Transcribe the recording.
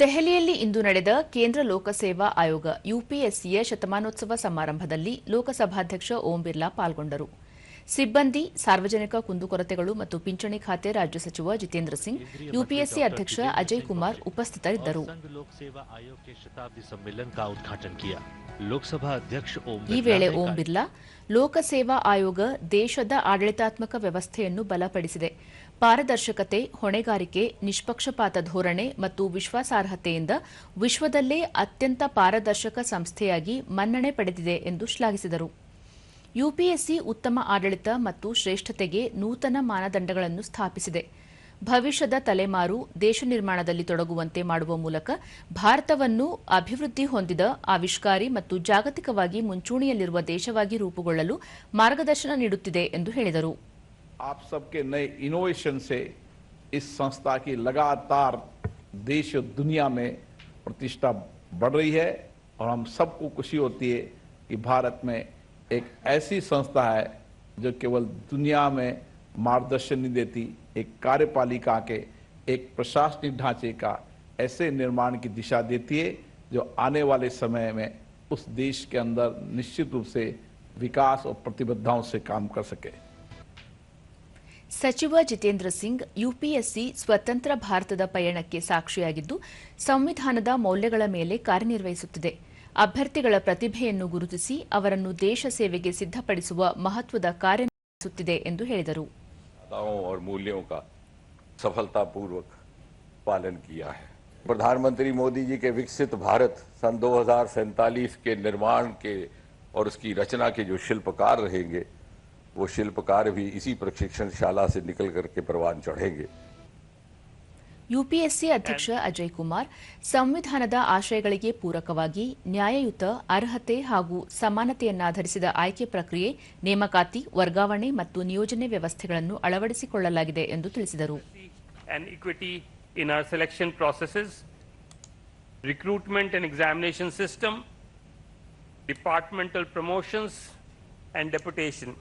ದೆಹಲಿಯಲ್ಲಿ ಇಂದು ನಡೆದ ಕೇಂದ್ರ ಲೋಕಸೇವಾ ಆಯೋಗ ಯುಪಿಎಸ್ಸಿಯ ಶತಮಾನೋತ್ಸವ ಸಮಾರಂಭದಲ್ಲಿ ಲೋಕಸಭಾಧ್ಯಕ್ಷ ಓಂ ಬಿರ್ಲಾ ಪಾಲ್ಗೊಂಡರು. ಸಿಬ್ಬಂದಿ ಸಾರ್ವಜನಿಕ ಕುಂದುಕೊರತೆಗಳು ಮತ್ತು ಪಿಂಚಣಿ ಖಾತೆ ರಾಜ್ಯ ಸಚಿವ ಜಿತೇಂದ್ರ ಸಿಂಗ್ ಯುಪಿಎಸ್ಸಿ ಅಧ್ಯಕ್ಷ ಅಜಯ್ ಕುಮಾರ್ ಉಪಸ್ಥಿತರಿದ್ದರು. ಈ ವೇಳೆ ಓಂ ಬಿರ್ಲಾ ಲೋಕಸೇವಾ ಆಯೋಗ ದೇಶದ ಆಡಳಿತಾತ್ಮಕ ವ್ಯವಸ್ಥೆಯನ್ನು ಬಲಪಡಿಸಿದೆ. ಪಾರದರ್ಶಕತೆ, ಹೊಣೆಗಾರಿಕೆ, ನಿಷ್ಪಕ್ಷಪಾತ ಧೋರಣೆ ಮತ್ತು ವಿಶ್ವಾಸಾರ್ಹತೆಯಿಂದ ವಿಶ್ವದಲ್ಲೇ ಅತ್ಯಂತ ಪಾರದರ್ಶಕ ಸಂಸ್ಥೆಯಾಗಿ ಮನ್ನಣೆ ಪಡೆದಿದೆ ಎಂದು ಶ್ಲಾಘಿಸಿದರು. ಯುಪಿಎಸ್ಸಿ ಉತ್ತಮ ಆಡಳಿತ ಮತ್ತು ಶ್ರೇಷ್ಠತೆಗೆ ನೂತನ ಮಾನದಂಡಗಳನ್ನು ಸ್ಥಾಪಿಸಿದೆ. ಭವಿಷ್ಯದ ತಲೆಮಾರು ದೇಶ ನಿರ್ಮಾಣದಲ್ಲಿ ತೊಡಗುವಂತೆ ಮಾಡುವ ಮೂಲಕ ಭಾರತವನ್ನು ಅಭಿವೃದ್ಧಿ ಹೊಂದಿದ, ಆವಿಷ್ಕಾರಿ ಮತ್ತು ಜಾಗತಿಕವಾಗಿ ಮುಂಚೂಣಿಯಲ್ಲಿರುವ ದೇಶವಾಗಿ ರೂಪುಗೊಳ್ಳಲು ಮಾರ್ಗದರ್ಶನ ನೀಡುತ್ತಿದೆ ಎಂದು ಹೇಳಿದರು. आप सबके नए इनोवेशन से इस संस्था की लगातार देश और दुनिया में प्रतिष्ठा बढ़ रही है और हम सबको खुशी होती है कि भारत में एक ऐसी संस्था है जो केवल दुनिया में मार्गदर्शन नहीं देती, एक कार्यपालिका के, एक प्रशासनिक ढांचे का ऐसे निर्माण की दिशा देती है जो आने वाले समय में उस देश के अंदर निश्चित रूप से विकास और प्रतिबद्धताओं से काम कर सके। ಸಚಿವ ಜಿತೇಂದ್ರ ಸಿಂಗ್ ಯುಪಿಎಸ್ಸಿ ಸ್ವತಂತ್ರ ಭಾರತದ ಪಯಣಕ್ಕೆ ಸಾಕ್ಷಿಯಾಗಿದ್ದು ಸಂವಿಧಾನದ ಮೌಲ್ಯಗಳ ಮೇಲೆ ಕಾರ್ಯನಿರ್ವಹಿಸುತ್ತಿದೆ ಅಭ್ಯರ್ಥಿಗಳ ಪ್ರತಿಭೆಯನ್ನು ಗುರುತಿಸಿ ಅವರನ್ನು ದೇಶ ಸೇವೆಗೆ ಸಿದ್ಧಪಡಿಸುವ ಮಹತ್ವದ ಕಾರ್ಯ ನಿರ್ವಹಿಸುತ್ತಿದೆ ಎಂದು ಹೇಳಿದರು मर्यादाओं और मूल्यों का सफलतापूर्वक पालन किया है प्रधानमंत्री मोदी जी के विकसित भारत सन दो के निर्माण के और उसकी रचना के जो शिल्पकार रहेंगे वो शिल्पकार भी इसी प्रशिक्षण शाला से निकल करके परवान चढ़ेंगे ಯುಪಿಎಸ್ಸಿ ಅಧ್ಯಕ್ಷ ಅಜಯ್ ಕುಮಾರ್ ಸಂವಿಧಾನದ ಆಶಯಗಳಿಗೆ ಪೂರಕವಾಗಿ ನ್ಯಾಯಯುತ ಅರ್ಹತೆ ಹಾಗೂ ಸಮಾನತೆಯನ್ನಾಧರಿಸಿದ ಆಯ್ಕೆ ಪ್ರಕ್ರಿಯೆ ನೇಮಕಾತಿ ವರ್ಗಾವಣೆ ಮತ್ತು ನಿಯೋಜನೆ ವ್ಯವಸ್ಥೆಗಳನ್ನು ಅಳವಡಿಸಿಕೊಳ್ಳಲಾಗಿದೆ ಎಂದು ತಿಳಿಸಿದರು and equity in our selection processes, recruitment and examination system, departmental promotions and deputation.